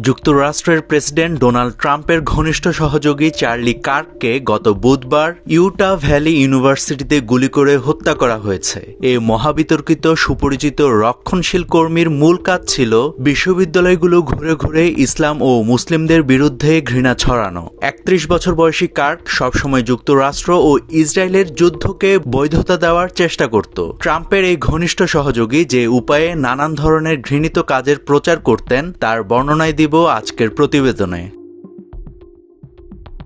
যুক্তরাষ্ট্রের president Donald ট্রাম্পের ঘনিষ্ঠ সহযোগী চার্লি কার্ককে গত বুধবার ইউটা ভ্যালি ইউনিভার্সিটিতে গুলি করে হত্যা করা হয়েছে। এই মহাবিতর্কিত, সুপরিচিত, রক্ষণশীল কর্মীর মূল কাজ ছিল বিশ্ববিদ্যালয়গুলো ঘুরে ঘুরে ইসলাম ও মুসলিমদের বিরুদ্ধে ঘৃণা ছড়ানো। একত্রিশ বছর বয়সী কার্ক সবসময় যুক্তরাষ্ট্র ও ইসরায়েলের যুদ্ধকে বৈধতা দেওয়ার চেষ্টা করত। ট্রাম্পের এই ঘনিষ্ঠ সহযোগী যে উপায়ে নানান ধরনের ঘৃণিত কাজের প্রচার করতেন তার বর্ণনায় দিব আজকের প্রতিবেদনে।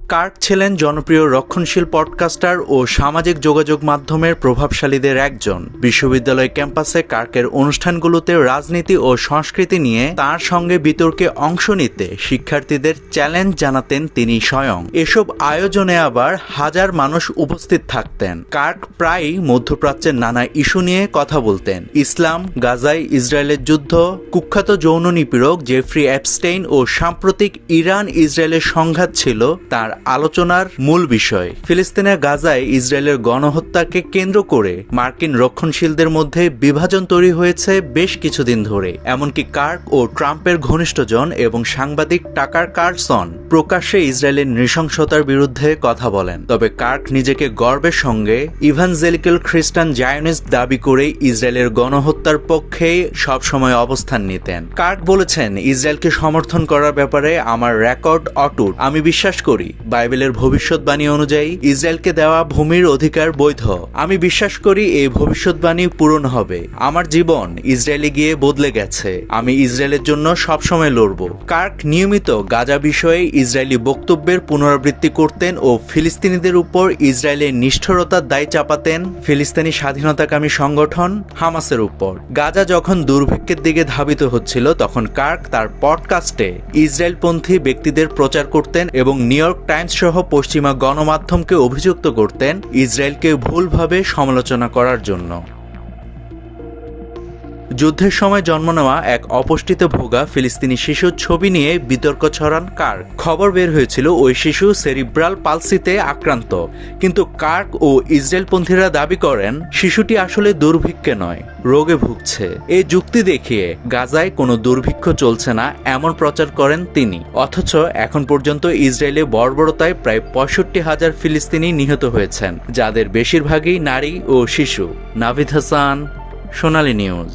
কার্ক ছিলেন জনপ্রিয় রক্ষণশীল পডকাস্টার ও সামাজিক যোগাযোগ মাধ্যমের প্রভাবশালীদের একজন। বিশ্ববিদ্যালয় ক্যাম্পাসে কার্কের অনুষ্ঠানগুলোতে রাজনীতি ও সংস্কৃতি নিয়ে তার সঙ্গে বিতর্কে অংশ নিতে শিক্ষার্থীদের চ্যালেঞ্জ জানাতেন তিনি স্বয়ং। এসব আয়োজনে আবার হাজার মানুষ উপস্থিত থাকতেন। কার্ক প্রায়ই মধ্যপ্রাচ্যের নানা ইস্যু নিয়ে কথা বলতেন। ইসলাম, গাজায় ইসরায়েলের যুদ্ধ, কুখ্যাত যৌন নিপীড়ক জেফ্রি অ্যাপস্টেইন ও সাম্প্রতিক ইরান ইসরায়েলের সংঘাত ছিল তার আলোচনার মূল বিষয়। ফিলিস্তিনের গাজায় ইসরায়েলের গণহত্যাকে কেন্দ্র করে মার্কিন রক্ষণশীলদের মধ্যে বিভাজন তৈরি হয়েছে বেশ কিছুদিন ধরে। এমনকি কার্ক ও ট্রাম্পের ঘনিষ্ঠজন এবং সাংবাদিক টাকার কার্সন প্রকাশ্যে ইসরায়েলের নৃশংসতার বিরুদ্ধে কথা বলেন। তবে কার্ক নিজেকে গর্বের সঙ্গে ইভানজেলিক্যাল খ্রিস্টান জায়নিস্ট দাবি করে ইসরায়েলের গণহত্যার পক্ষে সবসময় অবস্থান নিতেন। কার্ক বলেছেন, ইসরায়েলকে সমর্থন করার ব্যাপারে আমার রেকর্ড অটুট। আমি বিশ্বাস করি বাইবেলের ভবিষ্যৎবাণী অনুযায়ী ইসরায়েলকে দেওয়া ভূমির অধিকার বৈধ। আমি বিশ্বাস করি এই ভবিষ্যৎবাণী পূরণ হবে। আমার জীবন ইসরায়েলে গিয়ে বদলে গেছে। আমি ইসরায়েলের জন্য সবসময় লড়ব। কার্ক নিয়মিত গাজা বিষয়ে ইসরায়েলি বক্তব্যের পুনরাবৃত্তি করতেন ও ফিলিস্তিনিদের উপর ইসরায়েলের নিষ্ঠুরতার দায় চাপাতেন ফিলিস্তিনি স্বাধীনতাকামী সংগঠন হামাসের উপর। গাজা যখন দুর্ভিক্ষের দিকে ধাবিত হচ্ছিল, তখন কার্ক তার পডকাস্টে ইসরায়েলপন্থী ব্যক্তিদের প্রচার করতেন এবং নিউ ইয়র্ক টাইমস সহ পশ্চিমা গণমাধ্যমকে অভিযুক্ত করতেন ইসরায়েলকে ভুলভাবে সমালোচনা করার জন্য। যুদ্ধের সময় জন্ম নেওয়া এক অপুষ্টিত ভোগা ফিলিস্তিনি শিশুর ছবি নিয়ে বিতর্ক ছড়ান কার্ক। খবর বের হয়েছিল ওই শিশু সেরিব্রাল পালসিতে আক্রান্ত। কিন্তু কার্ক ও ইসরায়েলপন্থীরা দাবি করেন, শিশুটি আসলে দুর্ভিক্ষে নয়, রোগে ভুগছে। এই যুক্তি দেখিয়ে গাজায় কোনো দুর্ভিক্ষ চলছে না এমন প্রচার করেন তিনি। অথচ এখন পর্যন্ত ইসরায়েলে বর্বরতায় প্রায় পঁয়ষট্টি হাজার ফিলিস্তিনি নিহত হয়েছেন, যাদের বেশিরভাগই নারী ও শিশু। নাভিদ হাসান সোনালী নিউজ।